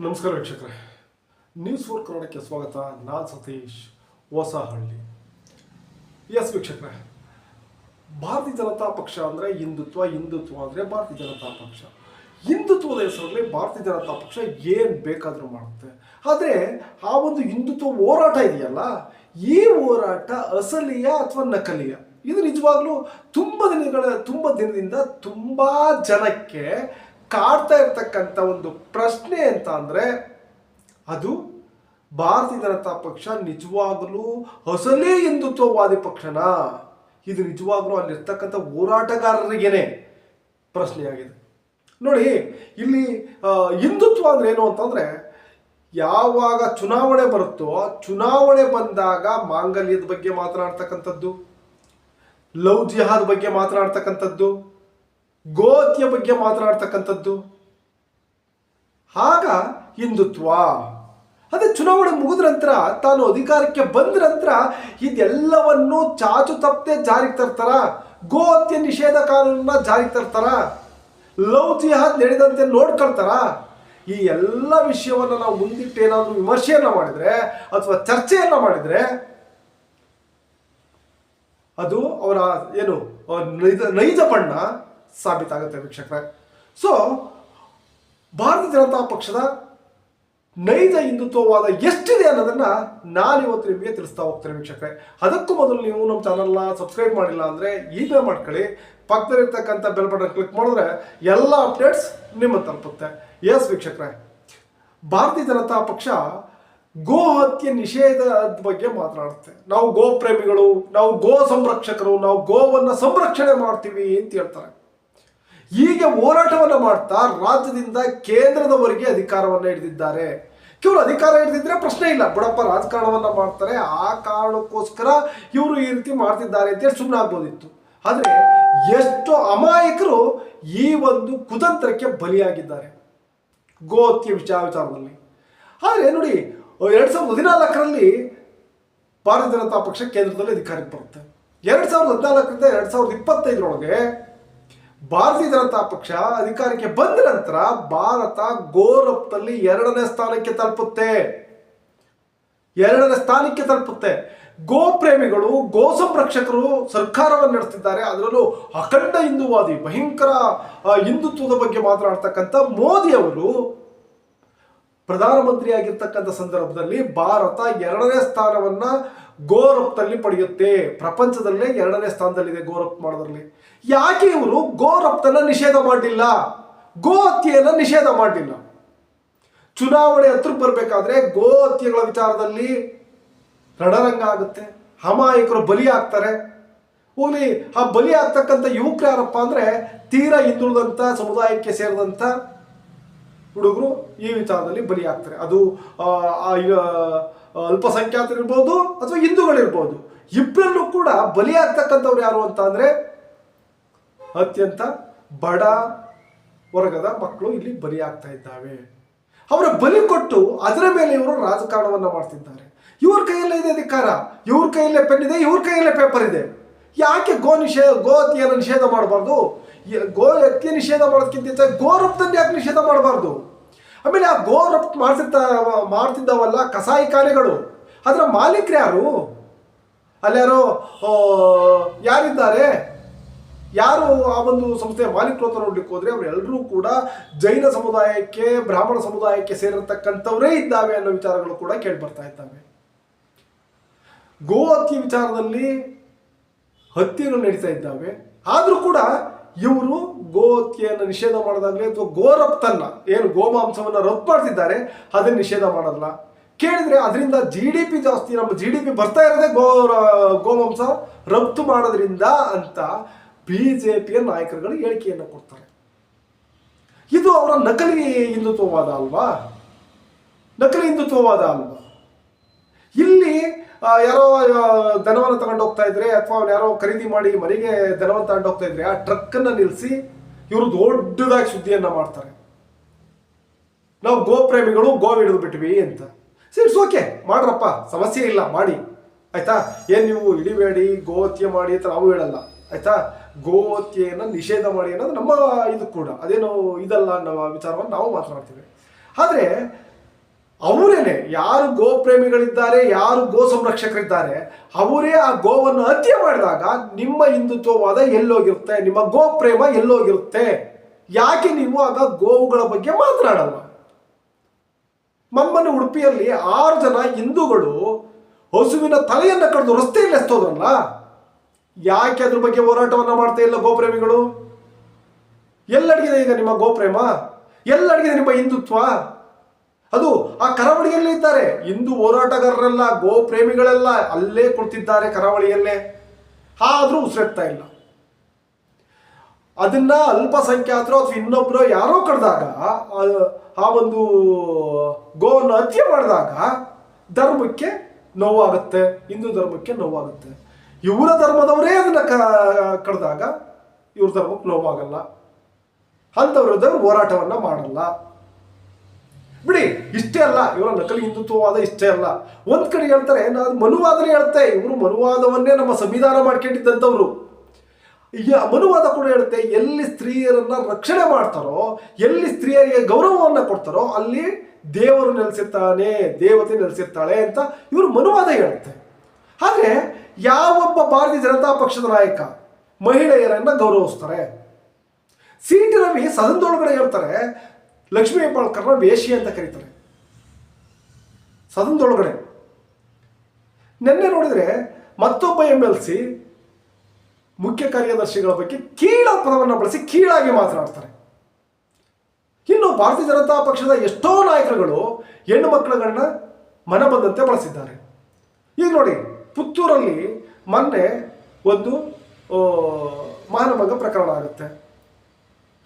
ನಮಸ್ಕಾರ ವೀಕ್ಷಕರೇ. News four ಕನ್ನಡಕ್ಕೆ ಸ್ವಾಗತ. ನಾನು ಸತೀಶ್ ಹೊಸಹಳ್ಳಿ. ಎಸ್ ವೀಕ್ಷಕರೇ. ಭಾರತೀಯ ಜನತಾ ಪಕ್ಷ ಅಂದರೆ ಹಿಂದುತ್ವ ಹಿಂದುತ್ವ ಅಂದರೆ ಭಾರತೀಯ ಜನತಾ ಪಕ್ಷ. ಹಿಂದುತ್ವದ ಹೆಸರಲ್ಲಿ ಭಾರತೀಯ ಜನತಾ ಪಕ್ಷ ಏನು ಬೇಕಾದರೂ ಮಾಡುತ್ತೆ. ಆದರೆ ಆ ಒಂದು ಹಿಂದುತ್ವ ಹೋರಾಟ ಇದೆಯಲ್ಲ, ಈ ಹೋರಾಟ ಅಸಲಿಯ ಅಥವಾ ನಕಲಿಯ? ಇದು ನಿಜವಾಗ್ಲೂ ತುಂಬ ದಿನಗಳ, ತುಂಬ ದಿನದಿಂದ ತುಂಬ ಜನಕ್ಕೆ ಕಾಡ್ತಾ ಇರ್ತಕ್ಕಂಥ ಒಂದು ಪ್ರಶ್ನೆ ಅಂತ ಅಂದರೆ, ಅದು ಭಾರತೀಯ ಜನತಾ ಪಕ್ಷ ನಿಜವಾಗಲೂ ಅಸಲೇ ಹಿಂದುತ್ವವಾದಿ ಪಕ್ಷನಾ? ಇದು ನಿಜವಾಗ್ಲೂ ಅಲ್ಲಿರ್ತಕ್ಕಂಥ ಹೋರಾಟಗಾರರಿಗೇನೆ ಪ್ರಶ್ನೆಯಾಗಿದೆ. ನೋಡಿ, ಇಲ್ಲಿ ಹಿಂದುತ್ವ ಅಂದ್ರೆ ಏನು ಅಂತಂದ್ರೆ, ಯಾವಾಗ ಚುನಾವಣೆ ಬರುತ್ತೋ ಚುನಾವಣೆ ಬಂದಾಗ ಮಾಂಗಲ್ಯದ ಬಗ್ಗೆ ಮಾತನಾಡ್ತಕ್ಕಂಥದ್ದು, ಲವ್ ಜಿಹಾದ್ ಬಗ್ಗೆ ಮಾತನಾಡ್ತಕ್ಕಂಥದ್ದು ಗೋತ್ಯ ಬಗ್ಗೆ ಮಾತನಾಡ್ತಕ್ಕಂಥದ್ದು? ಆಗ ಹಿಂದುತ್ವ. ಅದೇ ಚುನಾವಣೆ ಮುಗಿದ ನಂತರ ತಾನು ಅಧಿಕಾರಕ್ಕೆ ಬಂದ ನಂತರ ಇದೆಲ್ಲವನ್ನು ಚಾಚು ತಪ್ಪದೆ ಜಾರಿಗೆ ತರ್ತಾರ? ಗೋ ಹತ್ಯೆ ನಿಷೇಧ ಕಾನೂನನ್ನ ಜಾರಿಗೆ ತರ್ತಾರ? ಲವ್ ಜಿಹಾದ್ ನಡೆದಂತೆ ನೋಡ್ಕೊಳ್ತಾರ? ಈ ಎಲ್ಲ ವಿಷಯವನ್ನು ನಾವು ಮುಂದಿಟ್ಟು ಏನಾದರೂ ವಿಮರ್ಶೆಯನ್ನು ಮಾಡಿದರೆ ಅಥವಾ ಚರ್ಚೆಯನ್ನು ಮಾಡಿದರೆ ಅದು ಅವರ ಏನು ನೈಜ ಬಣ್ಣ ಸಾಬೀತಾಗುತ್ತೆ ವೀಕ್ಷಕರೇ. ಸೊ ಭಾರತೀಯ ಜನತಾ ಪಕ್ಷದ ನೈಜ ಹಿಂದುತ್ವವಾದ ಎಷ್ಟಿದೆ ಅನ್ನೋದನ್ನ ನಾನಿವತ್ತು ನಿಮಗೆ ತಿಳಿಸ್ತಾ ಹೋಗ್ತೇನೆ ವೀಕ್ಷಕರೇ. ಅದಕ್ಕೂ ಮೊದಲು ನೀವು ನಮ್ಮ ಚಾನಲ್ನ ಸಬ್ಸ್ಕ್ರೈಬ್ ಮಾಡಿಲ್ಲ ಅಂದರೆ ಈಗಲೇ ಮಾಡ್ಕೊಳ್ಳಿ. ಪಕ್ಕದಲ್ಲಿರ್ತಕ್ಕಂಥ ಬೆಲ್ ಬಟನ್ ಕ್ಲಿಕ್ ಮಾಡಿದ್ರೆ ಎಲ್ಲ ಅಪ್ಡೇಟ್ಸ್ ನಿಮ್ಮ ತಲುಪುತ್ತೆ. ಎಸ್ ವೀಕ್ಷಕರೇ. ಭಾರತೀಯ ಜನತಾ ಪಕ್ಷ ಗೋ ಹತ್ಯೆ ನಿಷೇಧದ ಬಗ್ಗೆ ಮಾತನಾಡುತ್ತೆ. ನಾವು ಗೋ ಪ್ರೇಮಿಗಳು, ನಾವು ಗೋ ಸಂರಕ್ಷಕರು, ನಾವು ಗೋವನ್ನು ಸಂರಕ್ಷಣೆ ಮಾಡ್ತೀವಿ ಅಂತ ಹೇಳ್ತಾರೆ. ಹೀಗೆ ಹೋರಾಟವನ್ನು ಮಾಡ್ತಾ ರಾಜ್ಯದಿಂದ ಕೇಂದ್ರದವರೆಗೆ ಅಧಿಕಾರವನ್ನು ಹಿಡಿದಿದ್ದಾರೆ. ಕೇವಲ ಅಧಿಕಾರ ಹಿಡಿದಿದ್ರೆ ಪ್ರಶ್ನೆ ಇಲ್ಲ. ಬಡಪ್ಪ ರಾಜಕಾರಣವನ್ನು ಮಾಡ್ತಾರೆ. ಆ ಕಾರಣಕ್ಕೋಸ್ಕರ ಇವರು ಈ ರೀತಿ ಮಾಡ್ತಿದ್ದಾರೆ ಅಂತೇಳಿ ಸುಮ್ಮನೆ ಆಗ್ಬೋದಿತ್ತು. ಆದರೆ ಎಷ್ಟು ಅಮಾಯಕರು ಈ ಒಂದು ಕುತಂತ್ರಕ್ಕೆ ಬಲಿಯಾಗಿದ್ದಾರೆ. ಗೋತ್ಯ ವಿಚಾರ ವಿಚಾರದಲ್ಲಿ. ಆದರೆ ನೋಡಿ, ಎರಡು ಸಾವಿರದ ಹದಿನಾಲ್ಕರಲ್ಲಿ ಭಾರತೀಯ ಜನತಾ ಪಕ್ಷ ಕೇಂದ್ರದಲ್ಲಿ ಅಧಿಕಾರಕ್ಕೆ ಬರುತ್ತೆ. ಎರಡು ಸಾವಿರದ ಹದಿನಾಲ್ಕರಿಂದ ಎರಡು ಸಾವಿರದ ಇಪ್ಪತ್ತೈದರೊಳಗೆ ಭಾರತೀಯ ಜನತಾ ಪಕ್ಷ ಅಧಿಕಾರಕ್ಕೆ ಬಂದ ನಂತರ ಭಾರತ ಗೋರಪ್ನಲ್ಲಿ ಎರಡನೇ ಸ್ಥಾನಕ್ಕೆ ತಲುಪುತ್ತೆ. ಎರಡನೇ ಸ್ಥಾನಕ್ಕೆ ತಲುಪುತ್ತೆ. ಗೋ ಪ್ರೇಮಿಗಳು ಗೋ ಸಂರಕ್ಷಕರು ಸರ್ಕಾರವನ್ನು ನಡೆಸ್ತಿದ್ದಾರೆ. ಅದರಲ್ಲೂ ಅಖಂಡ ಹಿಂದೂವಾದಿ, ಭಯಂಕರ ಹಿಂದುತ್ವದ ಬಗ್ಗೆ ಮಾತನಾಡ್ತಕ್ಕಂಥ ಮೋದಿ ಅವರು ಪ್ರಧಾನಮಂತ್ರಿ ಆಗಿರ್ತಕ್ಕಂಥ ಸಂದರ್ಭದಲ್ಲಿ ಭಾರತ ಎರಡನೇ ಸ್ಥಾನವನ್ನ ಗೋರಪ್ನಲ್ಲಿ ಪಡೆಯುತ್ತೆ. ಪ್ರಪಂಚದಲ್ಲೇ ಎರಡನೇ ಸ್ಥಾನದಲ್ಲಿದೆ ಗೋರಪ್ ಮಾಡೋದ್ರಲ್ಲಿ. ಯಾಕೆ ಇವರು ಗೋ ರಫ್ತನ್ನ ನಿಷೇಧ ಮಾಡಲಿಲ್ಲ ಗೋ ಹತ್ಯೆಯನ್ನು ನಿಷೇಧ ಮಾಡಲಿಲ್ಲ ಚುನಾವಣೆ ಹತ್ರಕ್ಕೆ ಬರಬೇಕಾದ್ರೆ ಗೋ ಹತ್ಯೆಗಳ ವಿಚಾರದಲ್ಲಿ ರಣರಂಗ ಆಗುತ್ತೆ. ಅಮಾಯಕರು ಬಲಿ ಆಗ್ತಾರೆ ಹೋಗ್ಲಿ ಆ ಬಲಿ ಆಗ್ತಕ್ಕಂಥ ಯುವಕರು ಯಾರಪ್ಪ ಅಂದ್ರೆ ತೀರಾ ಹಿಂದುಳಿದಂಥ ಸಮುದಾಯಕ್ಕೆ ಸೇರಿದಂಥ ಹುಡುಗರು ಈ ವಿಚಾರದಲ್ಲಿ ಬಲಿ ಆಗ್ತಾರೆ ಅದು ಆ, ಅಲ್ಪಸಂಖ್ಯಾತರಿರ್ಬೋದು ಅಥವಾ ಹಿಂದೂಗಳಿರ್ಬೋದು. ಇಬ್ಬರಲ್ಲೂ ಕೂಡ ಬಲಿ ಆಗ್ತಕ್ಕಂಥವ್ರು ಯಾರು ಅಂತ ಅಂದ್ರೆ ಅತ್ಯಂತ ಬಡ ವರ್ಗದ ಮಕ್ಕಳು ಇಲ್ಲಿ ಬಲಿಯಾಗ್ತಾ ಇದ್ದಾವೆ. ಅವರ ಬಲಿ ಕೊಟ್ಟು ಅದರ ಮೇಲೆ ಇವರು ರಾಜಕಾರಣವನ್ನು ಮಾಡ್ತಿದ್ದಾರೆ. ಇವ್ರ ಕೈಯಲ್ಲೇ ಇದೆ ಅಧಿಕಾರ. ಇವ್ರ ಕೈಯಲ್ಲೇ ಪೆನ್ ಇದೆ ಇವ್ರ ಕೈಯಲ್ಲೇ ಪೇಪರ್ ಇದೆ. ಯಾಕೆ ಗೋ ನಿಷೇಧ ಗೋ ಹತ್ಯೆಯನ್ನು ನಿಷೇಧ ಮಾಡಬಾರ್ದು? ಗೋ ಹತ್ಯೆ ನಿಷೇಧ ಮಾಡೋದಕ್ಕಿಂತ ಹೆಚ್ಚಾಗಿ ಗೋ ಯಾಕೆ ನಿಷೇಧ ಮಾಡಬಾರ್ದು? ಆಮೇಲೆ ಆ ಗೋ ರಫ್ತು ಮಾಡ್ತಿದ್ದ ಮಾಡ್ತಿದ್ದವಲ್ಲ ಕಸಾಯಿಖಾನೆಗಳು ಅದರ ಮಾಲೀಕರು ಯಾರು? ಅಲ್ಲಿ ಆ, ಯಾರಿದ್ದಾರೆ? ಯಾರು ಆ ಒಂದು ಸಂಸ್ಥೆಯ ಮಾಲೀಕರು ಅಂತ ನೋಡ್ಲಿಕ್ಕೆ ಹೋದ್ರೆ ಅವರೆಲ್ಲರೂ ಕೂಡ ಜೈನ ಸಮುದಾಯಕ್ಕೆ, ಬ್ರಾಹ್ಮಣ ಸಮುದಾಯಕ್ಕೆ ಸೇರಿರ್ತಕ್ಕಂಥವರೇ ಇದ್ದಾವೆ ಅನ್ನೋ ವಿಚಾರಗಳು ಕೂಡ ಕೇಳಿ ಬರ್ತಾ ಇದ್ದಾವೆ. ಗೋ ಹತ್ಯೆ ವಿಚಾರದಲ್ಲಿ ಹತ್ಯೆಗಳು ನಡೀತಾ ಇದ್ದಾವೆ. ಆದರೂ ಕೂಡ ಇವರು ಗೋ ಹತ್ಯೆಯನ್ನು ನಿಷೇಧ ಮಾಡೋದಾಗ್ಲಿ ಅಥವಾ ಗೋ ರಪ್ತನ್ನ ಏನು ಗೋಮಾಂಸವನ್ನು ರಫ್ತು ಮಾಡ್ತಿದ್ದಾರೆ, ಅದನ್ನು ನಿಷೇಧ ಮಾಡೋದಿಲ್ಲ ಕೇಳಿದ್ರೆ ಅದರಿಂದ ಜಿ ಡಿ ಪಿ ಜಾಸ್ತಿ, ನಮ್ಮ ಜಿ ಡಿ ಪಿ ಬರ್ತಾ ಇರೋದೇ ಗೋ, ಗೋಮಾಂಸ ರಫ್ತು ಮಾಡೋದ್ರಿಂದ ಅಂತ ಬಿ ಜೆ ಪಿಯ ನಾಯಕರುಗಳು ಹೇಳಿಕೆಯನ್ನು ಕೊಡ್ತಾರೆ. ಇದು ಅವರ ನಕಲಿ ಹಿಂದುತ್ವವಾದ ಅಲ್ವಾ? ನಕಲಿ ಹಿಂದುತ್ವವಾದ ಅಲ್ವಾ? ಇಲ್ಲಿ ಯಾರೋ ದನವನ್ನು ತಗೊಂಡು ಹೋಗ್ತಾ ಇದ್ರೆ ಅಥವಾ ಯಾರೋ ಖರೀದಿ ಮಾಡಿ ಮನೆಗೆ ದನವನ್ನು ತಗೊಂಡು ಹೋಗ್ತಾ ಇದ್ರೆ ಆ ಟ್ರಕ್ ಅನ್ನ ನಿಲ್ಲಿಸಿ ಇವರು ದೊಡ್ಡದಾಗಿ ಸುದ್ದಿಯನ್ನ ಮಾಡ್ತಾರೆ. ನಾವು ಗೋ ಪ್ರೇಮಿಗಳು ಗೋ ಹಿಡಿದು ಬಿಟ್ವಿ ಅಂತ. ಸರಿ ಓಕೆ ಮಾಡ್ರಪ್ಪ. ಸಮಸ್ಯೆ ಇಲ್ಲ. ಮಾಡಿ. ಆಯ್ತಾ? ಏನು ನೀವು ಹಿಡಿಬೇಡಿ ಗೋಹತ್ಯೆ ಮಾಡಿ ಅಂತ ನಾವು ಹೇಳಲ್ಲ. ಆಯ್ತಾ? ಗೋಹತ್ಯೆಯನ್ನು ನಿಷೇಧ ಮಾಡಿ ಅನ್ನೋದು ನಮ್ಮ ಇದು ಕೂಡ. ಅದೇನು ಇದಲ್ಲ ಅನ್ನೋ ವಿಚಾರವನ್ನು ನಾವು ಮಾತನಾಡ್ತೀವಿ. ಆದರೆ, ಅವರೇನೆ, ಯಾರು ಗೋ ಪ್ರೇಮಿಗಳಿದ್ದಾರೆ, ಯಾರು ಗೋ ಸಂರಕ್ಷಕರಿದ್ದಾರೆ, ಅವರೇ ಆ ಗೋವನ್ನು ಹತ್ಯೆ ಮಾಡಿದಾಗ ನಿಮ್ಮ ಹಿಂದುತ್ವವಾದ ಎಲ್ಲೋಗಿರುತ್ತೆ, ನಿಮ್ಮ ಗೋ ಪ್ರೇಮ ಎಲ್ಲೋಗಿರುತ್ತೆ. ಯಾಕೆ ನೀವು ಆಗ ಗೋವುಗಳ ಬಗ್ಗೆ ಮಾತನಾಡಲ್ಲ? ಮಮ್ಮನ ಉಡುಪಿಯಲ್ಲಿ ಆರು ಜನ ಹಿಂದೂಗಳು ಹಸುವಿನ ತಲೆಯನ್ನು ಕಡಿದು ರಸ್ತೆಯಲ್ಲಿ ಎಸ್ತೋದ್ರಲ್ಲ ಯಾಕೆ ಅದ್ರ ಬಗ್ಗೆ ಹೋರಾಟವನ್ನ ಮಾಡ್ತಾ ಇಲ್ಲ ಗೋಪ್ರೇಮಿಗಳು? ಎಲ್ಲಡಿಗಿದೆ ಈಗ ನಿಮ್ಮ ಗೋಪ್ರೇಮ? ಎಲ್ಲಡಿಗಿದೆ ನಿಮ್ಮ ಹಿಂದುತ್ವ? ಅದು ಆ ಕರಾವಳಿಯಲ್ಲೇ ಇದ್ದಾರೆ. ಹಿಂದೂ ಹೋರಾಟಗಾರರೆಲ್ಲ ಗೋ ಪ್ರೇಮಿಗಳೆಲ್ಲ ಅಲ್ಲೇ ಕುಳಿತಿದ್ದಾರೆ ಕರಾವಳಿಯಲ್ಲೇ. ಆದರೂ ಉಸಿರೆತ್ತಾ ಇಲ್ಲ. ಅದನ್ನ ಅಲ್ಪಸಂಖ್ಯಾತರು ಅಥವಾ ಇನ್ನೊಬ್ಬರು ಯಾರೋ ಕಡ್ದಾಗ ಆ ಒಂದು ಗೋವನ್ನು ಹತ್ಯೆ ಮಾಡಿದಾಗ, ಧರ್ಮಕ್ಕೆ ನೋವಾಗುತ್ತೆ, ಹಿಂದೂ ಧರ್ಮಕ್ಕೆ ನೋವಾಗುತ್ತೆ. ಇವರ ಧರ್ಮದವರೇ ಅದನ್ನ ಕಡ್ದಾಗ ಇವ್ರ ಧರ್ಮಕ್ಕೆ ನೋವಾಗಲ್ಲ ಅಂಥವ್ರ ವಿರುದ್ಧ ಹೋರಾಟವನ್ನ ಮಾಡಲ್ಲ. ಬಿಡಿ, ಇಷ್ಟೇ ಅಲ್ಲ, ಇವರ ನಕಲಿ ಹಿಂದುತ್ವವಾದ ಇಷ್ಟೇ ಅಲ್ಲ. ಒಂದ್ ಕಡೆ ಹೇಳ್ತಾರೆ ನಾನು ಮನುವಾದನೆ ಹೇಳುತ್ತೆ ಇವರು ಮನುವಾದವನ್ನೇ ನಮ್ಮ ಸಂವಿಧಾನ ಮಾಡ್ಕೊಂಡಿದ್ದಂಥವ್ರು. ಈಗ ಮನುವಾದ ಕೂಡ ಹೇಳುತ್ತೆ ಎಲ್ಲಿ ಸ್ತ್ರೀಯರನ್ನ ರಕ್ಷಣೆ ಮಾಡ್ತಾರೋ, ಎಲ್ಲಿ ಸ್ತ್ರೀಯರಿಗೆ ಗೌರವವನ್ನ ಕೊಡ್ತಾರೋ, ಅಲ್ಲಿ ದೇವರು ನೆಲೆಸಿರ್ತಾನೆ, ದೇವತೆ ನೆಲೆಸಿರ್ತಾಳೆ ಅಂತ ಇವರು ಮನುವಾದ ಹೇಳುತ್ತೆ ಆದರೆ ಯಾವೊಬ್ಬ ಭಾರತೀಯ ಜನತಾ ಪಕ್ಷದ ನಾಯಕ ಮಹಿಳೆಯರನ್ನ ಗೌರವಿಸ್ತಾರೆ? ಸಿ ಟಿ ರವಿ ಸದನದೊಳಗಡೆ ಹೇಳ್ತಾರೆ, ಲಕ್ಷ್ಮೀ ಹೆಬ್ಬಾಳ್ಕರ್ನ ವೇಷಿ ಅಂತ ಕರೀತಾರೆ. ಸದನದೊಳಗಡೆ. ನಿನ್ನೆ ನೋಡಿದ್ರೆ ಮತ್ತೊಬ್ಬ ಎಂ ಎಲ್ ಸಿ ಮುಖ್ಯ ಕಾರ್ಯದರ್ಶಿಗಳ ಬಗ್ಗೆ ಕೀಳ ಪದವನ್ನು ಬಳಸಿ ಕೀಳಾಗಿ ಮಾತನಾಡ್ತಾರೆ. ಇನ್ನು ಭಾರತೀಯ ಜನತಾ ಪಕ್ಷದ ಎಷ್ಟೋ ನಾಯಕರುಗಳು ಹೆಣ್ಣು ಮಕ್ಕಳುಗಳನ್ನ ಮನಬಂದಂತೆ ಬಳಸಿದ್ದಾರೆ. ಈಗ ನೋಡಿ ಪುತ್ತೂರಲ್ಲಿ ಮೊನ್ನೆ ಒಂದು ಮಾನಮಗ ಪ್ರಕರಣ ಆಗುತ್ತೆ.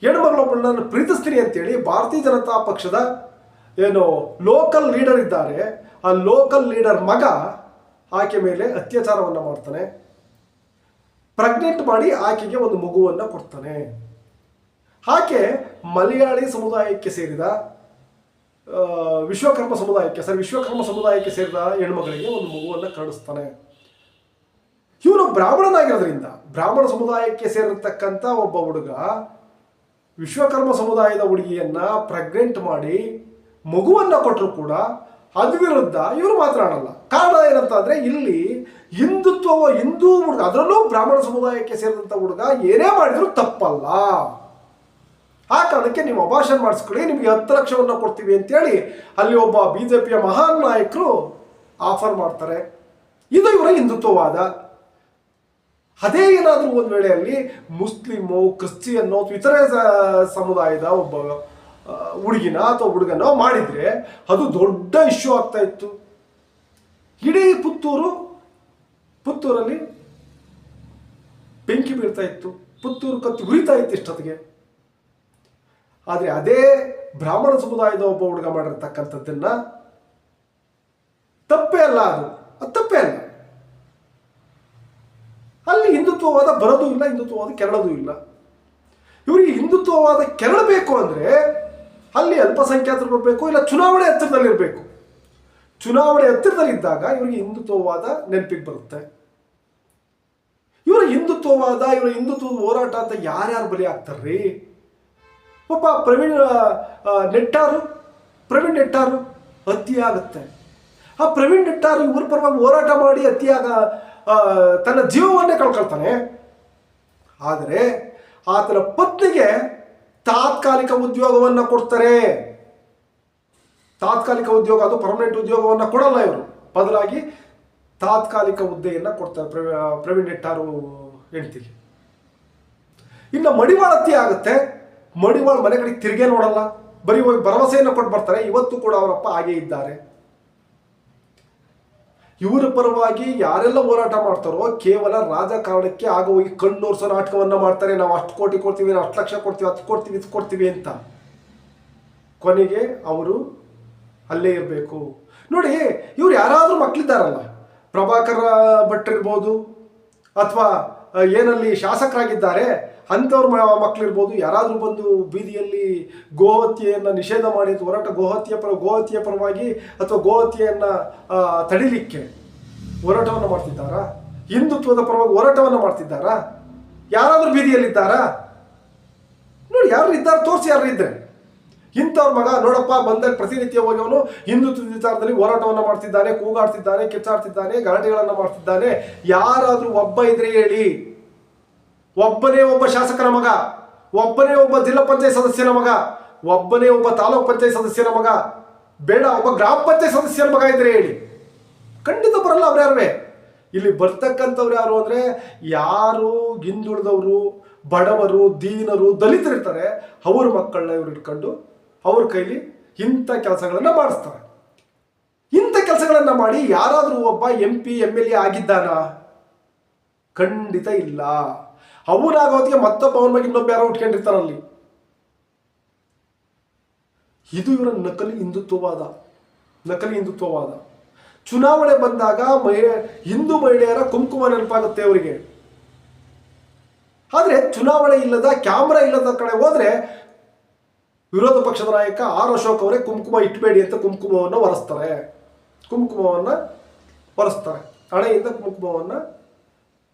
ಹೆಣ್ಮಗಳೊಬ್ಬಳನ್ನು ನಾನು ಪ್ರೀತಿಸ್ತೀನಿ ಅಂತೇಳಿ ಭಾರತೀಯ ಜನತಾ ಪಕ್ಷದ ಏನು ಲೋಕಲ್ ಲೀಡರ್ ಇದ್ದಾರೆ. ಆ ಲೋಕಲ್ ಲೀಡರ್ ಮಗ ಆಕೆ ಮೇಲೆ ಅತ್ಯಾಚಾರವನ್ನು ಮಾಡ್ತಾನೆ. ಪ್ರೆಗ್ನೆಂಟ್ ಮಾಡಿ ಆಕೆಗೆ ಒಂದು ಮಗುವನ್ನು ಕೊಡ್ತಾನೆ. ಆಕೆ ಮಲಯಾಳಿ ಸಮುದಾಯಕ್ಕೆ ಸೇರಿದ ವಿಶ್ವಕರ್ಮ ಸಮುದಾಯಕ್ಕೆ, ಸರಿ, ವಿಶ್ವಕರ್ಮ ಸಮುದಾಯಕ್ಕೆ ಸೇರಿದ ಹೆಣ್ಮಗಳಿಗೆ ಒಂದು ಮಗುವನ್ನು ಕರುಣಿಸ್ತಾನೆ ಇವನು ಬ್ರಾಹ್ಮಣನಾಗಿರೋದ್ರಿಂದ, ಬ್ರಾಹ್ಮಣ ಸಮುದಾಯಕ್ಕೆ ಸೇರಿರ್ತಕ್ಕಂಥ ಒಬ್ಬ ಹುಡುಗ ವಿಶ್ವಕರ್ಮ ಸಮುದಾಯದ ಹುಡುಗಿಯನ್ನ ಪ್ರೆಗ್ನೆಂಟ್ ಮಾಡಿ ಮಗುವನ್ನ ಕೊಟ್ಟರು ಕೂಡ ಅದು ವಿರುದ್ಧ ಇವರು ಮಾತನಾಡಲ್ಲ ಕಾರಣ ಏನಂತ ಅಂದ್ರೆ ಇಲ್ಲಿ ಹಿಂದುತ್ವ ಹಿಂದೂ ಹುಡುಗ, ಅದರಲ್ಲೂ ಬ್ರಾಹ್ಮಣ ಸಮುದಾಯಕ್ಕೆ ಸೇರಿದಂಥ ಹುಡುಗ ಏನೇ ಮಾಡಿದರೂ ತಪ್ಪಲ್ಲ. ಆ ಕಾರಣಕ್ಕೆ ನೀವು ಅಭಾಷಣ ಮಾಡಿಸ್ಕೊಳ್ಳಿ, ನಿಮಗೆ ಹತ್ತು ಲಕ್ಷವನ್ನ ಕೊಡ್ತೀವಿ ಅಂತೇಳಿ ಅಲ್ಲಿ ಒಬ್ಬ ಬಿಜೆಪಿಯ ಮಹಾನ್ ನಾಯಕರು ಆಫರ್ ಮಾಡ್ತಾರೆ. ಇದು ಇವರ ಹಿಂದುತ್ವವಾದ. ಅದೇ ಏನಾದರೂ ಒಂದು ವೇಳೆಯಲ್ಲಿ ಮುಸ್ಲಿಮು, ಕ್ರಿಶ್ಚಿಯನ್ನು ಇತರೆ ಸಮುದಾಯದ ಒಬ್ಬ ಹುಡುಗಿನ ಅಥವಾ ಹುಡುಗನ ಮಾಡಿದ್ರೆ ಅದು ದೊಡ್ಡ ಇಶ್ಯೂ ಆಗ್ತಾ ಇತ್ತು. ಇಡೀ ಪುತ್ತೂರು, ಪುತ್ತೂರಲ್ಲಿ ಬೆಂಕಿ ಬೀಳ್ತಾ ಇತ್ತು. ಪುತ್ತೂರು ಕತ್ತಿ ಉರಿತಾ ಇತ್ತು ಇಷ್ಟೊತ್ತಿಗೆ. ಆದರೆ ಅದೇ ಬ್ರಾಹ್ಮಣ ಸಮುದಾಯದ ಒಬ್ಬ ಹುಡುಗ ಮಾಡಿರ್ತಕ್ಕಂಥದ್ದನ್ನ ತಪ್ಪೇ ಅಲ್ಲ ಅದು. ಅದು ತಪ್ಪೇ ಅಲ್ಲ. ಅಲ್ಲಿ ಹಿಂದುತ್ವವಾದ ಬರೋದು ಇಲ್ಲ, ಹಿಂದುತ್ವವಾದ ಕೆರಳೋದು ಇಲ್ಲ. ಇವರಿಗೆ ಹಿಂದುತ್ವವಾದ ಕೆರಳಬೇಕು ಅಂದರೆ ಅಲ್ಲಿ ಅಲ್ಪಸಂಖ್ಯಾತರು ಬರಬೇಕು, ಇಲ್ಲ ಚುನಾವಣೆ ಹತ್ತಿರದಲ್ಲಿರಬೇಕು ಚುನಾವಣೆ ಹತ್ತಿರದಲ್ಲಿದ್ದಾಗ ಇವರಿಗೆ ಹಿಂದುತ್ವವಾದ ನೆನಪಿಗೆ ಬರುತ್ತೆ. ಇವರ ಹಿಂದುತ್ವವಾದ, ಇವರ ಹಿಂದುತ್ವದ ಹೋರಾಟ ಅಂತ ಯಾರ್ಯಾರು ಬಲಿ ಆಗ್ತಾರ್ರಿ ಒಬ್ಬ ಪ್ರವೀಣ್ ನೆಟ್ಟಾರು ಪ್ರವೀಣ್ ನೆಟ್ಟಾರು ಹತ್ಯೆ ಆಗುತ್ತೆ ಆ ಪ್ರವೀಣ್ ನೆಟ್ಟಾರು ಇವ್ರ ಪರವಾಗಿ ಹೋರಾಟ ಮಾಡಿ ಹತ್ಯೆಯಾಗ ತನ್ನ ಜೀವವನ್ನೇ ಕಳ್ಕೊಳ್ತಾನೆ. ಆದರೆ ಆತನ ಪತ್ನಿಗೆ ತಾತ್ಕಾಲಿಕ ಉದ್ಯೋಗವನ್ನು ಕೊಡ್ತಾರೆ. ತಾತ್ಕಾಲಿಕ ಉದ್ಯೋಗ ಅದು ಪರ್ಮನೆಂಟ್ ಉದ್ಯೋಗವನ್ನು ಕೊಡಲ್ಲ ಇವರು. ಬದಲಾಗಿ ತಾತ್ಕಾಲಿಕ ಹುದ್ದೆಯನ್ನು ಕೊಡ್ತಾರೆ ಪ್ರವೀಣ್ ನೆಟ್ಟಾರು ಹೇಳ್ತೀವಿ ಇನ್ನು ಮಡಿವಾಳತಿ ಆಗುತ್ತೆ ಮಡಿವಾಳ ಮನೆ ಕಡೆಗೆ ತಿರುಗೇ ನೋಡಲ್ಲ. ಬರೀ ಹೋಗಿ ಭರವಸೆಯನ್ನು ಕೊಟ್ಟು ಬರ್ತಾರೆ. ಇವತ್ತು ಕೂಡ ಅವರಪ್ಪ ಹಾಗೇ ಇದ್ದಾರೆ. ಇವರ ಪರವಾಗಿ ಯಾರೆಲ್ಲ ಹೋರಾಟ ಮಾಡ್ತಾರೋ ಕೇವಲ ರಾಜಕಾರಣಕ್ಕೆ ಆಗ ಹೋಗಿ ಕಣ್ಣೋರ್ಸೋ ನಾಟಕವನ್ನ ಮಾಡ್ತಾರೆ. ನಾವು ಅಷ್ಟು ಕೋಟಿ ಕೊಡ್ತೀವಿ, ನಾವು ಅಷ್ಟು ಲಕ್ಷ ಕೊಡ್ತೀವಿ, ಹತ್ತು ಕೊಡ್ತೀವಿ, ಇದು ಕೊಡ್ತೀವಿ ಅಂತ. ಕೊನೆಗೆ ಅವರು ಅಲ್ಲೇ ಇರಬೇಕು. ನೋಡಿ, ಇವ್ರು ಯಾರಾದರೂ ಮಕ್ಕಳಿದ್ದಾರಲ್ಲ ಪ್ರಭಾಕರ ಭಟ್ರಿರ್ಬೋದು ಅಥವಾ ಏನಲ್ಲಿ ಶಾಸಕರಾಗಿದ್ದಾರೆ. ಅಂಥವ್ರ ಮಕ್ಕಳಿರ್ಬೋದು ಯಾರಾದರೂ ಬಂದು ಬೀದಿಯಲ್ಲಿ ಗೋಹತ್ಯೆಯನ್ನು ನಿಷೇಧ ಮಾಡಿ ಹೊರಟ ಗೋಹತ್ಯೆ ಪರ ಗೋಹತ್ಯೆ ಪರವಾಗಿ ಅಥವಾ ಗೋಹತ್ಯೆಯನ್ನು ತಡಿಲಿಕ್ಕೆ ಹೋರಾಟವನ್ನು ಮಾಡ್ತಿದ್ದಾರಾ? ಹಿಂದುತ್ವದ ಪರವಾಗಿ ಹೋರಾಟವನ್ನು ಮಾಡ್ತಿದ್ದಾರಾ? ಯಾರಾದರೂ ಬೀದಿಯಲ್ಲಿದ್ದಾರಾ? ನೋಡಿ ಯಾರು ಇದ್ದಾರೆ, ತೋರಿಸಿ ಯಾರು ಇದ್ರೆ. ಇಂಥವ್ರ ಮಗ ನೋಡಪ್ಪ ಬಂದಾಗ ಪ್ರತಿನಿತ್ಯ ಹೋಗಿ ಅವನು ಹಿಂದುತ್ವ ವಿಚಾರದಲ್ಲಿ ಹೋರಾಟವನ್ನು ಮಾಡ್ತಿದ್ದಾನೆ, ಕೂಗಾಡ್ತಿದ್ದಾನೆ, ಕಿಚ್ಚಾಡ್ತಿದ್ದಾನೆ, ಗಲಾಟೆಗಳನ್ನು ಮಾಡ್ತಿದ್ದಾನೆ. ಯಾರಾದರೂ ಒಬ್ಬ ಇದ್ರೆ ಹೇಳಿ. ಒಬ್ಬನೇ ಒಬ್ಬ ಶಾಸಕರ ಮಗ, ಒಬ್ಬನೇ ಒಬ್ಬ ಜಿಲ್ಲಾ ಪಂಚಾಯತ್ ಸದಸ್ಯನ ಮಗ, ಒಬ್ಬನೇ ಒಬ್ಬ ತಾಲೂಕ್ ಪಂಚಾಯತ್ ಸದಸ್ಯನ ಮಗ, ಬೇಡ, ಒಬ್ಬ ಗ್ರಾಮ ಪಂಚಾಯತ್ ಸದಸ್ಯನ ಮಗ ಇದ್ರೆ ಹೇಳಿ. ಖಂಡಿತ ಬರಲ್ಲ ಅವ್ರು ಇಲ್ಲಿ ಬರ್ತಕ್ಕಂಥವ್ರು ಯಾರು ಅಂದ್ರೆ ಯಾರು ಹಿಂದುಳಿದವರು, ಬಡವರು, ದೀನರು ದಲಿತರಿರ್ತಾರೆ ಅವ್ರ ಮಕ್ಕಳನ್ನ ಇವ್ರು ಇಟ್ಕೊಂಡು ಅವ್ರ ಕೈಲಿ ಇಂಥ ಕೆಲಸಗಳನ್ನು ಮಾಡಿಸ್ತಾರೆ. ಇಂಥ ಕೆಲಸಗಳನ್ನು ಮಾಡಿ ಯಾರಾದರೂ ಒಬ್ಬ M P M L A ಆಗಿದ್ದಾನ ಖಂಡಿತ ಇಲ್ಲ. ಅವನಾಗೋದಿಗೆ ಮತ್ತೊಬ್ಬ ಅವನ ಬಗ್ಗೆ ಇನ್ನೊಬ್ಬ ಯಾರೋ ಉಟ್ಕೊಂಡಿರ್ತಾರಲ್ಲಿ ಇದು ಇವರ ನಕಲಿ ಹಿಂದುತ್ವವಾದ ನಕಲಿ ಹಿಂದುತ್ವವಾದ. ಚುನಾವಣೆ ಬಂದಾಗ ಮಹಿ ಹಿಂದೂ ಮಹಿಳೆಯರ ಕುಂಕುಮ ನೆನಪಾಗುತ್ತೆ ಅವರಿಗೆ. ಆದರೆ ಚುನಾವಣೆ ಇಲ್ಲದ, ಕ್ಯಾಮ್ರಾ ಇಲ್ಲದ ಕಡೆ ಹೋದ್ರೆ ವಿರೋಧ ಪಕ್ಷದ ನಾಯಕ ಆರ್ ಅಶೋಕ್ ಅವರೇ ಕುಂಕುಮ ಇಟ್ಬೇಡಿ ಅಂತ ಕುಂಕುಮವನ್ನು ಒರೆಸ್ತಾರೆ ಕುಂಕುಮವನ್ನು ಒರೆಸ್ತಾರೆ ಹಣೆಯಿಂದ ಕುಂಕುಮವನ್ನು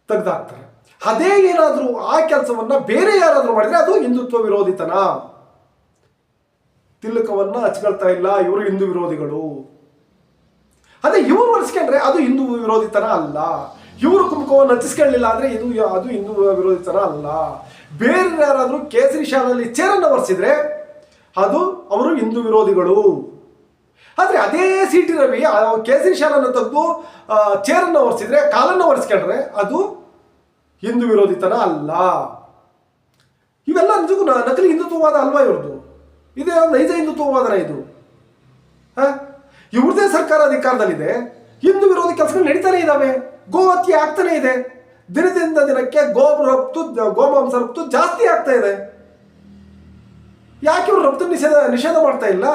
ತೆಗೆದಾಕ್ತಾರೆ. ಅದೇ ಏನಾದರೂ ಆ ಕೆಲಸವನ್ನು ಬೇರೆ ಯಾರಾದರೂ ಮಾಡಿದರೆ ಅದು ಹಿಂದುತ್ವ ವಿರೋಧಿತನ? ತಿಲಕವನ್ನು ಹಚ್ಕೊಳ್ತಾ ಇಲ್ಲ ಇವರು ಹಿಂದೂ ವಿರೋಧಿಗಳು. ಅದೇ ಇವರು ಒರೆಸ್ಕೊಂಡ್ರೆ ಅದು ಹಿಂದೂ ವಿರೋಧಿತನ ಅಲ್ಲ. ಇವರು ಕುಂಕುಮವನ್ನು ಹಚ್ಚಿಸ್ಕೊಳ್ಳಿಲ್ಲ ಅಂದರೆ ಇದು ಅದು ಹಿಂದೂ ವಿರೋಧಿತನ ಅಲ್ಲ. ಬೇರೆ ಯಾರಾದರೂ ಕೇಸರಿ ಶಾಲೆಯಲ್ಲಿ ಚೇರನ್ನು ಒರೆಸಿದ್ರೆ ಅದು ಅವರು ಹಿಂದೂ ವಿರೋಧಿಗಳು. ಆದರೆ ಅದೇ ಸಿ ಟಿ ರವಿ ಕೇಸರಿ ಶಾಲನ್ನು ತೆಗೆದು ಚೇರನ್ನು ಒರೆಸಿದ್ರೆ, ಕಾಲನ್ನು ಒರೆಸ್ಕೊಂಡ್ರೆ ಅದು ಹಿಂದೂ ವಿರೋಧಿತನ ಅಲ್ಲ. ಇವೆಲ್ಲ ನಿಜಕ್ಕೂ ನಕಲಿ ಹಿಂದುತ್ವವಾದ ಅಲ್ವಾ ಇವ್ರದ್ದು ಇದೇ ನೈಜ ಹಿಂದುತ್ವವಾದನ ಇದು. ಹಾಂ? ಇವ್ರದೇ ಸರ್ಕಾರ ಅಧಿಕಾರದಲ್ಲಿದೆ, ಹಿಂದೂ ವಿರೋಧಿ ಕೆಲಸಗಳು ನಡೀತಾನೆ ಇದ್ದಾವೆ ಗೋ ಹತ್ಯೆ ಆಗ್ತಾನೆ ಇದೆ. ದಿನದಿಂದ ದಿನಕ್ಕೆ ಗೋ ರಫ್ತು ಗೋಮಾಂಸ ರಫ್ತು ಜಾಸ್ತಿ ಆಗ್ತಾ ಇದೆ. ಯಾಕೆ ಇವ್ರು ರಫ್ತು ನಿಷೇಧ ನಿಷೇಧ ಮಾಡ್ತಾ ಇಲ್ಲ?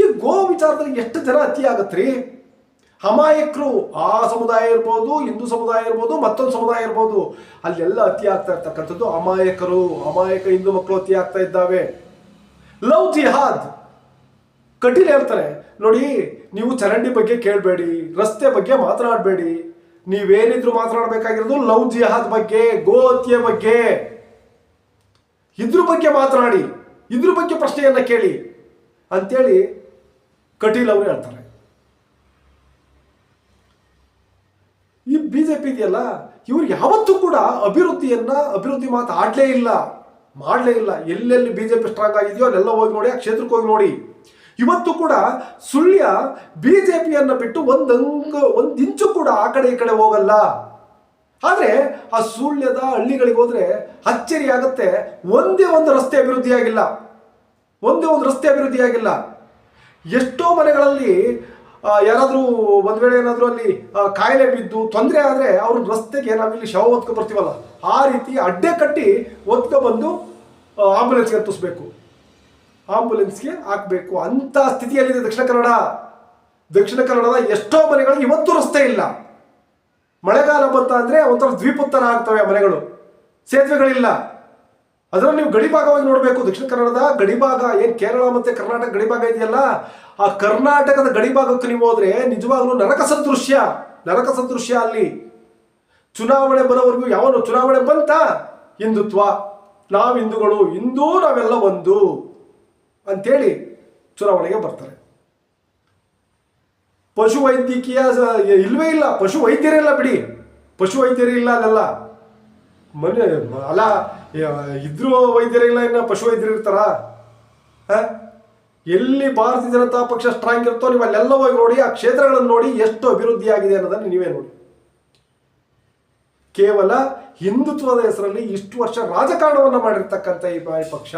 ಈ ಗೋ ವಿಚಾರದಲ್ಲಿ ಎಷ್ಟು ಜನ ಅತಿ ಆಗತ್ರಿ? ಅಮಾಯಕರು ಆ ಸಮುದಾಯ ಇರ್ಬೋದು, ಹಿಂದೂ ಸಮುದಾಯ ಇರ್ಬೋದು, ಮತ್ತೊಂದು ಸಮುದಾಯ ಇರ್ಬೋದು. ಅಲ್ಲೆಲ್ಲ ಅತಿ ಆಗ್ತಾ ಇರ್ತಕ್ಕಂಥದ್ದು ಅಮಾಯಕರು, ಅಮಾಯಕ ಹಿಂದೂ ಮಕ್ಕಳು ಅತಿ ಆಗ್ತಾ ಇದ್ದಾವೆ. ಲವ್ ಜಿಹಾದ್. ಕಟೀಲ್ ಹೇಳ್ತಾರೆ, ನೋಡಿ, ನೀವು ಚರಂಡಿ ಬಗ್ಗೆ ಕೇಳಬೇಡಿ, ರಸ್ತೆ ಬಗ್ಗೆ ಮಾತನಾಡಬೇಡಿ. ನೀವೇನಿದ್ರು ಮಾತನಾಡಬೇಕಾಗಿರೋದು ಲವ್ ಜಿಹಾದ್ ಬಗ್ಗೆ, ಗೋ ಹತ್ಯೆ ಬಗ್ಗೆ. ಇದ್ರ ಬಗ್ಗೆ ಮಾತನಾಡಿ, ಇದ್ರ ಬಗ್ಗೆ ಪ್ರಶ್ನೆಯನ್ನು ಕೇಳಿ ಅಂತೇಳಿ ಕಟೀಲ್ ಅವರು ಹೇಳ್ತಾರೆ. ಈ ಬಿ ಜೆ ಪಿ ಇದೆಯಲ್ಲ ಇವ್ರು ಯಾವತ್ತೂ ಕೂಡ ಅಭಿವೃದ್ಧಿಯನ್ನ, ಅಭಿವೃದ್ಧಿ ಮಾತು ಆಡಲೇ ಇಲ್ಲ, ಮಾಡಲೇ ಇಲ್ಲ. ಎಲ್ಲೆಲ್ಲಿ ಬಿ ಜೆ ಪಿ ಸ್ಟ್ರಾಂಗ್ ಆಗಿದೆಯೋ, ಅಲ್ಲೆಲ್ಲ ಹೋಗಿ ನೋಡಿ, ಆ ಕ್ಷೇತ್ರಕ್ಕೆ ಹೋಗಿ ನೋಡಿ. ಇವತ್ತು ಕೂಡ ಸುಳ್ಯ ಪಿಯನ್ನು ಬಿಟ್ಟು ಒಂದಂಗ, ಒಂದು ಇಂಚು ಕೂಡ ಆ ಕಡೆ ಈ ಕಡೆ ಹೋಗಲ್ಲ. ಆದ್ರೆ ಆ ಸುಳ್ಯದ ಹಳ್ಳಿಗಳಿಗೆ ಹೋದ್ರೆ ಅಚ್ಚರಿ ಆಗುತ್ತೆ. ಒಂದೇ ಒಂದು ರಸ್ತೆ ಅಭಿವೃದ್ಧಿಯಾಗಿಲ್ಲ ಒಂದೇ ಒಂದು ರಸ್ತೆ ಅಭಿವೃದ್ಧಿಯಾಗಿಲ್ಲ ಎಷ್ಟೋ ಮನೆಗಳಲ್ಲಿ ಯಾರಾದರೂ ಒಂದು ವೇಳೆ ಏನಾದರೂ ಅಲ್ಲಿ ಕಾಯಿಲೆ ಬಿದ್ದು ತೊಂದರೆ ಆದ್ರೆ ಅವ್ರ ರಸ್ತೆಗೆ ನಾವಿಲ್ಲಿ ಶವ ಹೊತ್ಕೊ ಬರ್ತೀವಲ್ಲ. ಆ ರೀತಿ ಅಡ್ಡೆ ಕಟ್ಟಿ ಹೊತ್ಕೊ ಬಂದು ಆಂಬುಲೆನ್ಸ್ಗೆ ಹತ್ತಿಸ್ಬೇಕು. ಆಂಬುಲೆನ್ಸ್ಗೆ ಹಾಕಬೇಕು. ಅಂತ ಸ್ಥಿತಿಯಲ್ಲಿದೆ ದಕ್ಷಿಣ ಕನ್ನಡ. ದಕ್ಷಿಣ ಕನ್ನಡದ ಎಷ್ಟೋ ಮನೆಗಳಿಗೆ ಇವತ್ತು ರಸ್ತೆ ಇಲ್ಲ. ಮಳೆಗಾಲ ಬಂತ ಅಂದ್ರೆ ಒಂಥರ ದ್ವೀಪೋತ್ತರ ಆಗ್ತವೆ ಮನೆಗಳು. ಸೇತುವೆಗಳಿಲ್ಲ. ಅದರಲ್ಲಿ ನೀವು ಗಡಿಭಾಗವಾಗಿ ನೋಡಬೇಕು. ದಕ್ಷಿಣ ಕನ್ನಡದ ಗಡಿಭಾಗ, ಏನ್ ಕೇರಳ ಮತ್ತೆ ಕರ್ನಾಟಕ ಗಡಿಭಾಗ ಇದೆಯಲ್ಲ, ಆ ಕರ್ನಾಟಕದ ಗಡಿಭಾಗಕ್ಕೆ ನೀವು ಹೋದ್ರೆ ನಿಜವಾಗ್ಲೂ ನರಕ ಸದೃಶ್ಯ ನರಕ ಸದೃಶ್ಯ ಅಲ್ಲಿ. ಚುನಾವಣೆ ಬರೋವರೆಗೂ ಯಾವ ಚುನಾವಣೆ ಬಂತ? ಹಿಂದುತ್ವ. ನಾವು ಹಿಂದೂಗಳು ಹಿಂದೂ, ನಾವೆಲ್ಲ ಒಂದು ಅಂತೇಳಿ ಚುನಾವಣೆಗೆ ಬರ್ತಾರೆ. ಪಶು ವೈದ್ಯಕೀಯ ಇಲ್ವೇ ಇಲ್ಲ. ಪಶು ವೈದ್ಯರೇ ಇಲ್ಲ ಬಿಡಿ. ಪಶು ವೈದ್ಯರೇ ಇಲ್ಲ ಅಲ್ಲೆಲ್ಲ ಮನೆ, ಅಲ್ಲ ಇದ್ರು ವೈದ್ಯರೇ ಇಲ್ಲ, ಇನ್ನು ಪಶು ವೈದ್ಯರು ಇರ್ತಾರ? ಎಲ್ಲಿ ಭಾರತೀಯ ಜನತಾ ಪಕ್ಷ ಸ್ಟ್ರಾಂಗ್ ಇರುತ್ತೋ, ನೀವು ಅಲ್ಲೆಲ್ಲ ಹೋಗಿ ನೋಡಿ, ಆ ಕ್ಷೇತ್ರಗಳನ್ನು ನೋಡಿ ಎಷ್ಟು ಅಭಿವೃದ್ಧಿ ಆಗಿದೆ ಅನ್ನೋದನ್ನು ನೀವೇ ನೋಡಿ. ಕೇವಲ ಹಿಂದುತ್ವದ ಹೆಸರಲ್ಲಿ ಇಷ್ಟು ವರ್ಷ ರಾಜಕಾರಣವನ್ನು ಮಾಡಿರ್ತಕ್ಕಂಥ ಈ ಪಕ್ಷ,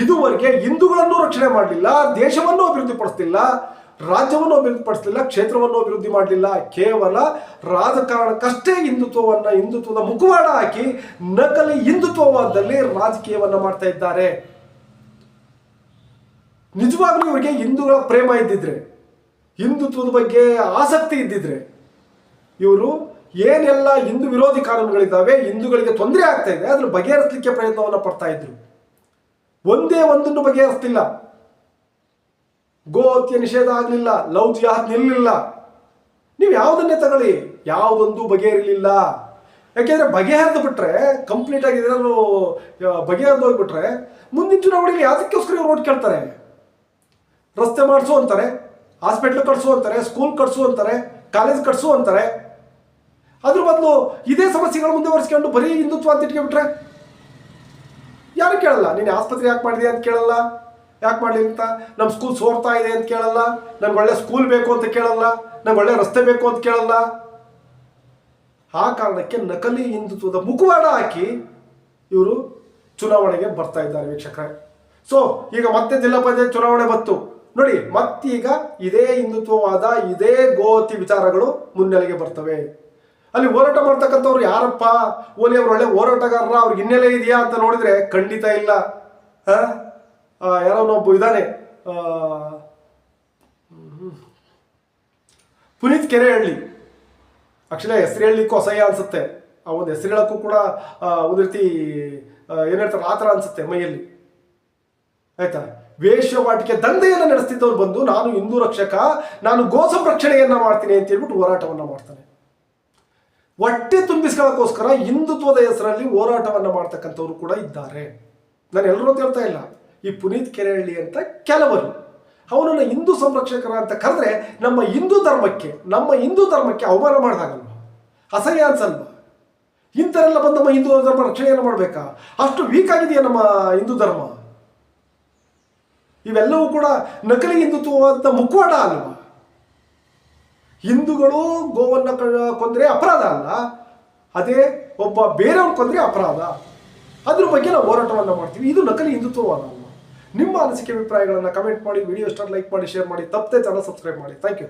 ಇದುವರೆಗೆ ಹಿಂದೂಗಳನ್ನು ರಕ್ಷಣೆ ಮಾಡಲಿಲ್ಲ, ದೇಶವನ್ನು ಅಭಿವೃದ್ಧಿಪಡಿಸ್ತಿಲ್ಲ ರಾಜ್ಯವನ್ನು ಅಭಿವೃದ್ಧಿಪಡಿಸಲಿಲ್ಲ, ಕ್ಷೇತ್ರವನ್ನು ಅಭಿವೃದ್ಧಿ ಮಾಡಲಿಲ್ಲ. ಕೇವಲ ರಾಜಕಾರಣಕ್ಕಷ್ಟೇ ಹಿಂದುತ್ವವನ್ನು, ಹಿಂದುತ್ವದ ಮುಖವಾಡ ಹಾಕಿ ನಕಲಿ ಹಿಂದುತ್ವವಾದಲ್ಲಿ ರಾಜಕೀಯವನ್ನು ಮಾಡ್ತಾ ಇದ್ದಾರೆ. ನಿಜವಾಗ್ಲೂ ಇವರಿಗೆ ಹಿಂದೂಗಳ ಪ್ರೇಮ ಇದ್ದಿದ್ರೆ, ಹಿಂದುತ್ವದ ಬಗ್ಗೆ ಆಸಕ್ತಿ ಇದ್ದಿದ್ರೆ, ಇವರು ಏನೆಲ್ಲ ಹಿಂದೂ ವಿರೋಧಿ ಕಾನೂನುಗಳಿದ್ದಾವೆ, ಹಿಂದೂಗಳಿಗೆ ತೊಂದರೆ ಆಗ್ತಾ ಇದೆ ಅದನ್ನು ಬಗೆಹರಿಸಲಿಕ್ಕೆ ಪ್ರಯತ್ನವನ್ನು ಪಡ್ತಾ ಇದ್ರು. ಒಂದೇ ಒಂದನ್ನು ಬಗೆಹರಿಸ್ತಿಲ್ಲ ಗೋ ಹತ್ಯೆ ನಿಷೇಧ ಆಗಲಿಲ್ಲ ಲವ್ ಜಿಹಾದ್ ನಿಲ್ಲಲಿಲ್ಲ ನೀವು ಯಾವುದನ್ನೇ ತಗೊಳ್ಳಿ, ಯಾವುದೊಂದು ಬಗೆಹರಿಲಿಲ್ಲ. ಯಾಕೆಂದ್ರೆ ಬಗೆಹರಿದು ಬಿಟ್ರೆ ಕಂಪ್ಲೀಟ್ ಆಗಿ ಏನಾದ್ರು ಬಗೆಹರಿದು ಹೋಗ್ಬಿಟ್ರೆ, ಮುಂದಿನ ಚುನಾವಣೆಗೆ ಯಾವುದಕ್ಕೋಸ್ಕರ ಇವ್ರು ಓಟ್ ಕೇಳ್ತಾರೆ? ರಸ್ತೆ ಮಾಡಿಸು ಅಂತಾರೆ, ಹಾಸ್ಪಿಟ್ಲ್ ಕಟ್ಸು ಅಂತಾರೆ ಸ್ಕೂಲ್ ಕಟ್ಸು ಅಂತಾರೆ ಕಾಲೇಜ್ ಕಟ್ಸು ಅಂತಾರೆ. ಅದ್ರ ಬದಲು ಇದೇ ಸಮಸ್ಯೆಗಳು ಮುಂದುವರಿಸ್ಕೊಂಡು ಬರೀ ಹಿಂದುತ್ವ ಅಂತ ಇಟ್ಕೊಂಡ್ಬಿಟ್ರೆ, ಯಾರು ಕೇಳಲ್ಲ? ನೀನು ಆಸ್ಪತ್ರೆ ಯಾಕೆ ಮಾಡಿದೆ ಅಂತ ಕೇಳಲ್ಲ? ಯಾಕೆ ಮಾಡಲಿ ಅಂತ? ನಮ್ಮ ಸ್ಕೂಲ್ ಸೋರ್ತಾ ಇದೆ ಅಂತ ಕೇಳಲ್ಲ. ನಮ್ಗೆ ಒಳ್ಳೆ ಸ್ಕೂಲ್ ಬೇಕು ಅಂತ ಕೇಳಲ್ಲ. ನಮ್ಗೆ ಒಳ್ಳೆ ರಸ್ತೆ ಬೇಕು ಅಂತ ಕೇಳಲ್ಲ. ಆ ಕಾರಣಕ್ಕೆ ನಕಲಿ ಹಿಂದುತ್ವದ ಮುಖವಾಡ ಹಾಕಿ ಇವರು ಚುನಾವಣೆಗೆ ಬರ್ತಾ ಇದ್ದಾರೆ ವೀಕ್ಷಕರೇ. ಸೊ ಈಗ ಮತ್ತೆ ಜಿಲ್ಲಾ ಪಂಚಾಯತ್ ಚುನಾವಣೆ ಬಂತು. ನೋಡಿ, ಮತ್ತೀಗ ಇದೇ ಹಿಂದುತ್ವವಾದ, ಇದೇ ಗೋತಿ ವಿಚಾರಗಳು ಮುನ್ನೆಲೆಗೆ ಬರ್ತವೆ. ಅಲ್ಲಿ ಹೋರಾಟ ಮಾಡ್ತಕ್ಕಂಥವ್ರು ಯಾರಪ್ಪ? ಓಲಿ ಅವ್ರು ಒಳ್ಳೆ ಹೋರಾಟಗಾರರ, ಅವ್ರಿಗೆ ಹಿನ್ನೆಲೆ ಇದೆಯಾ ಅಂತ ನೋಡಿದ್ರೆ ಖಂಡಿತ ಇಲ್ಲ. ಆ? ಯಾರೋ ಒಬ್ಬ ಇದ್ದಾನೆ ಪುನೀತ್ ಪುನೀತ್ ಕೆರೆಹಳ್ಳಿ ಆಕ್ಚುಲಿ ಹೆಸರು ಹೇಳಲಿಕ್ಕೂ ಅಸಹ್ಯ ಅನ್ಸುತ್ತೆ. ಆ ಒಂದು ಹೆಸರು ಹೇಳೋಕ್ಕೂ ಕೂಡ ಒಂದು ರೀತಿ ಏನು ಹೇಳ್ತಾರೆ, ಆ ಥರ ಅನ್ಸುತ್ತೆ ಮೈಯಲ್ಲಿ. ಆಯ್ತಾ? ವೇಷವಾಟಿಕೆ ದಂಧೆಯನ್ನು ನಡೆಸ್ತಿದ್ದವ್ರು ಬಂದು, ನಾನು ಹಿಂದೂ ರಕ್ಷಕ, ನಾನು ಗೋ ಸಂರಕ್ಷಣೆಯನ್ನು ಮಾಡ್ತೀನಿ ಅಂತ ಹೇಳ್ಬಿಟ್ಟು ಹೋರಾಟವನ್ನು ಮಾಡ್ತಾನೆ ಹೊಟ್ಟೆ ತುಂಬಿಸ್ಕೊಳ್ಳೋಕ್ಕೋಸ್ಕರ ಹಿಂದುತ್ವದ ಹೆಸರಲ್ಲಿ ಹೋರಾಟವನ್ನು ಮಾಡ್ತಕ್ಕಂಥವ್ರು ಕೂಡ ಇದ್ದಾರೆ. ನಾನು ಎಲ್ಲರೂ ಹೇಳ್ತಾ ಇಲ್ಲ. ಈ ಪುನೀತ್ ಕೆರೆಹಳ್ಳಿ ಅಂತ ಕೆಲವರು. ಅವನನ್ನು ಹಿಂದೂ ಸಂರಕ್ಷಕರ ಅಂತ ಕರೆದ್ರೆ ನಮ್ಮ ಹಿಂದೂ ಧರ್ಮಕ್ಕೆ, ನಮ್ಮ ಹಿಂದೂ ಧರ್ಮಕ್ಕೆ ಅವಮಾನ ಮಾಡಿದಾಗಲ್ವ? ಅಸಹ್ಯ ಅನ್ಸಲ್ವ? ಇಂಥರೆಲ್ಲ ಬಂದು ನಮ್ಮ ಹಿಂದೂ ಧರ್ಮ ರಕ್ಷಣೆಯನ್ನು ಮಾಡಬೇಕಾ? ಅಷ್ಟು ವೀಕ್ ಆಗಿದೆಯಾ ನಮ್ಮ ಹಿಂದೂ ಧರ್ಮ? ಇವೆಲ್ಲವೂ ಕೂಡ ನಕಲಿ ಹಿಂದುತ್ವವಾದ ಮುಖವಾಡ ಅಲ್ವಾ? ಹಿಂದೂಗಳು ಗೋವನ್ನು ಕೊಂದರೆ ಅಪರಾಧ ಅಲ್ಲ. ಅದೇ ಒಬ್ಬ ಬೇರೆಯವ್ರು ಕೊಂದರೆ ಅಪರಾಧ. ಅದ್ರ ಬಗ್ಗೆ ನಾವು ಹೋರಾಟವನ್ನು ಮಾಡ್ತೀವಿ. ಇದು ನಕಲಿ ಹಿಂದುತ್ವವಾದ ಅಲ್ವಾ ನಿಮ್ಮ ಅನಿಸಿಕೆ ಅಭಿಪ್ರಾಯಗಳನ್ನು ಕಮೆಂಟ್ ಮಾಡಿ ವಿಡಿಯೋ ಇಷ್ಟ ಲೈಕ್ ಮಾಡಿ ಶೇರ್ ಮಾಡಿ, ತಪ್ಪದೆ ಚಾನಲ್ ಸಬ್ಸ್ಕ್ರೈಬ್ ಮಾಡಿ. Thank you